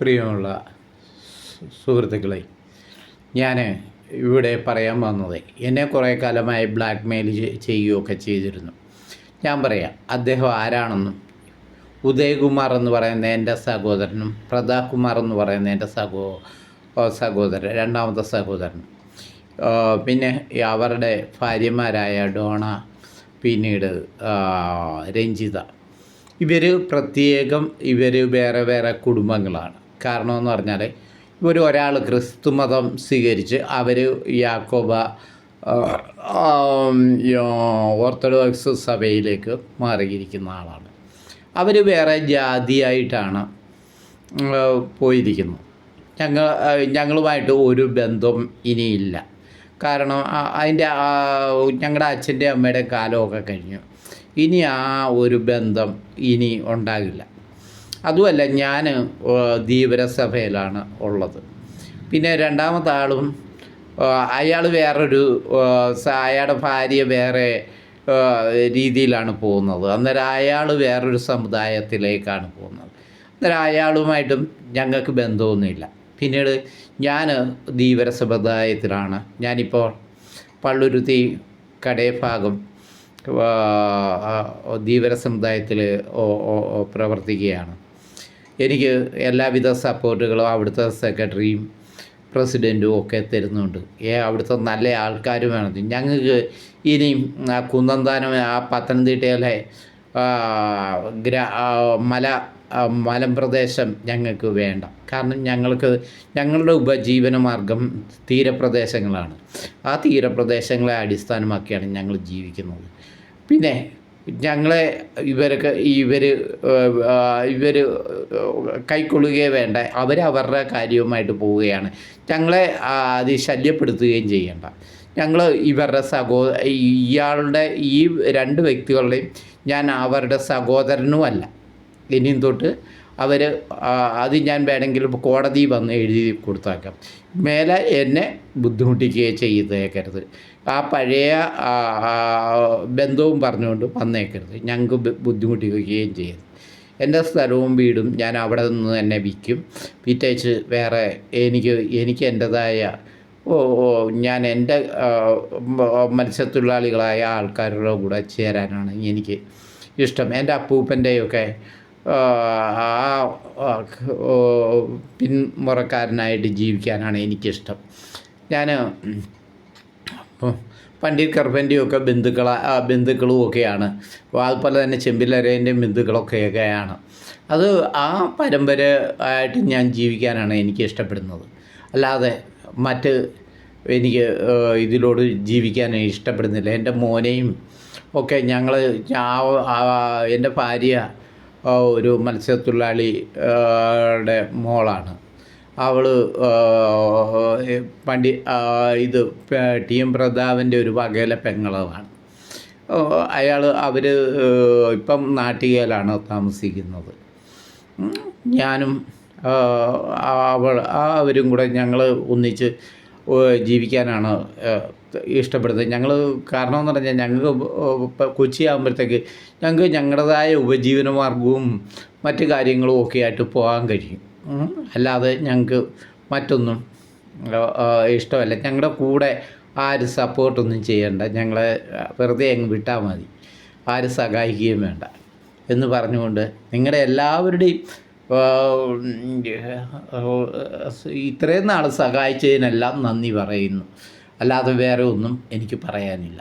പ്രിയമുള്ള സുഹൃത്തുക്കളെ ഞാൻ ഇവിടെ പറയാൻ വന്നത് എന്നെ കുറേ കാലമായി ബ്ലാക്ക് മെയിൽ ചെയ്യുകയൊക്കെ ചെയ്തിരുന്നു. ഞാൻ പറയാം അദ്ദേഹം ആരാണെന്നും ഉദയകുമാർ എന്ന് പറയുന്ന എന്റെ സഹോദരനും പ്രതാപ് കുമാർ എന്ന് പറയുന്ന എന്റെ സഹോ സഹോദരൻ രണ്ടാമത്തെ സഹോദരൻ. പിന്നെ അവരുടെ ഭാര്യമാരായ ഡോണ പിന്നീട് രഞ്ജിത. ഇവർ പ്രത്യേകം ഇവർ വേറെ വേറെ കുടുംബങ്ങളാണ്. കാരണമെന്ന് പറഞ്ഞാൽ ഇവർ ഒരാൾ ക്രിസ്തു മതം സ്വീകരിച്ച് അവർ യാക്കോബ ഓർത്തഡോക്സ് സഭയിലേക്ക് മാറിയിരിക്കുന്ന ആളാണ്. അവർ വേറെ ജാതിയായിട്ടാണ് പോയിരിക്കുന്നു പോയിരിക്കുന്നത്. ഞങ്ങൾ ഞങ്ങളുമായിട്ട് ഒരു ബന്ധം ഇനിയില്ല. കാരണം അതിന്റെ ഞങ്ങളുടെ അച്ഛന്റെ അമ്മയുടെ കാലമൊക്കെ കഴിഞ്ഞു. ഇനി ആ ഒരു ബന്ധം ഇനി ഉണ്ടാകില്ല. അതുമല്ല ഞാൻ ധീവരസഭയിലാണ് ഉള്ളത്. പിന്നെ രണ്ടാമത്തെ ആളും അയാൾ വേറൊരു അയാളുടെ ഭാര്യ വേറെ രീതിയിലാണ് പോകുന്നത്. അന്നേരം അയാൾ വേറൊരു സമുദായത്തിലേക്കാണ് പോകുന്നത്. അന്നേരം അയാളുമായിട്ടും ഞങ്ങൾക്ക് ബന്ധമൊന്നുമില്ല. പിന്നീട് ഞാൻ ധീവര സമുദായത്തിലാണ് ഞാനിപ്പോൾ പള്ളുരുത്തി കടയഭാഗം ധീവര സമുദായത്തിൽ പ്രവർത്തിക്കുകയാണ്. എനിക്ക് എല്ലാവിധ സപ്പോർട്ടുകളും അവിടുത്തെ സെക്രട്ടറിയും പ്രസിഡന്റും ഒക്കെ തരുന്നുണ്ട്. ഏ അവിടുത്തെ നല്ല ആൾക്കാരും വേണം ഞങ്ങൾക്ക് ഇനിയും ആ കുന്നന്താനം ആ പത്തനംതിട്ടയിലെ ഗ്രാ മല മലമ്പ്രദേശം ഞങ്ങൾക്ക് വേണ്ട. കാരണം ഞങ്ങൾക്ക് ഞങ്ങളുടെ ഉപജീവന മാർഗം തീരപ്രദേശങ്ങളാണ്. ആ തീരപ്രദേശങ്ങളെ അടിസ്ഥാനമാക്കിയാണ് ഞങ്ങൾ ജീവിക്കുന്നത്. പിന്നെ ഞങ്ങളെ ഇവരൊക്കെ ഇവർ ഇവർ കൈക്കൊള്ളുകയോ വേണ്ട. അവർ അവരുടെ കാര്യവുമായിട്ട് പോവുകയാണ്. ഞങ്ങളെ അത് ശല്യപ്പെടുത്തുകയും ചെയ്യേണ്ട. ഞങ്ങൾ ഇവരുടെ സഹോ ഇയാളുടെ ഈ രണ്ട് വ്യക്തികളുടെയും ഞാൻ അവരുടെ സഹോദരനുമല്ല. ഇനിയും തൊട്ട് അവർ അത് ഞാൻ വേണമെങ്കിൽ കോടതി വന്ന് എഴുതി കൊടുത്താക്കാം. മേലെ എന്നെ ബുദ്ധിമുട്ടിക്കുകയോ ചെയ്തേക്കരുത്. ആ പഴയ ബന്ധവും പറഞ്ഞുകൊണ്ട് വന്നേക്കരുത്. ഞങ്ങൾക്ക് ബുദ്ധിമുട്ടിക്കുകയും ചെയ്യരുത്. എന്റെ സ്ഥലവും വീടും ഞാൻ അവിടെ നിന്ന് തന്നെ വിൽക്കും. വിറ്റേച്ച് വേറെ എനിക്ക് എനിക്ക് എന്റെതായ ഓ ഞാൻ എന്റെ മത്സ്യത്തൊഴിലാളികളായ ആൾക്കാരുടെ കൂടെ ചേരാനാണ് എനിക്ക് ഇഷ്ടം. എന്റെ അപ്പൂപ്പന്റെയൊക്കെ ആ, പിന്മുറക്കാരനായിട്ട് ജീവിക്കാനാണ് എനിക്കിഷ്ടം. ഞാൻ പണ്ഡിറ്റ് കർപ്പന്റെയൊക്കെ ബന്ധുക്കള ആ, ബന്ധുക്കളും ഒക്കെയാണ് അതുപോലെ തന്നെ ചെമ്പിലരേന്റെയും ബന്ധുക്കളൊക്കെയൊക്കെയാണ്. അത് ആ പരമ്പര ആയിട്ട് ഞാൻ ജീവിക്കാനാണ് എനിക്ക് ഇഷ്ടപ്പെടുന്നത് അല്ലാതെ മറ്റ് എനിക്ക് ഇതിലോട് ജീവിക്കാൻ ഇഷ്ടപ്പെടുന്നില്ല. എന്റെ മോനെയും ഒക്കെ ഞങ്ങൾ എന്റെ ഭാര്യ ഒരു മത്സ്യത്തൊഴിലാളിയുടെ മോളാണ്. അവൾ പണ്ടി ഇത് ടി എം പ്രതാപന്റെ ഒരു വകയിലെ പെങ്ങളവാണ് അയാൾ അവർ ഇപ്പം നാട്ടികയിലാണ് താമസിക്കുന്നത്. ഞാനും അവൾ അവരും കൂടെ ഞങ്ങൾ ഒന്നിച്ച് ജീവിക്കാനാണ് ഇഷ്ടപ്പെടുന്നത്. ഞങ്ങൾ കാരണം എന്ന് പറഞ്ഞാൽ ഞങ്ങൾക്ക് കൊച്ചി ആകുമ്പോഴത്തേക്ക് ഞങ്ങൾക്ക് ഞങ്ങളുടേതായ ഉപജീവന മാർഗവും മറ്റ് കാര്യങ്ങളും ഒക്കെ ആയിട്ട് പോകാൻ കഴിയും. അല്ലാതെ ഞങ്ങൾക്ക് മറ്റൊന്നും ഇഷ്ടമല്ല. ഞങ്ങളുടെ കൂടെ ആരും സപ്പോർട്ടൊന്നും ചെയ്യണ്ട. ഞങ്ങളെ വെറുതെ അങ്ങ് വിട്ടാൽ മതി. ആരും സഹായിക്കുകയും വേണ്ട. എന്ന് പറഞ്ഞുകൊണ്ട് നിങ്ങളുടെ എല്ലാവരുടെയും ഇത്രയും നാൾ സഹായിച്ചതിനെല്ലാം നന്ദി പറയുന്നു. അല്ലാതെ വേറെ ഒന്നും എനിക്ക് പറയാനില്ല.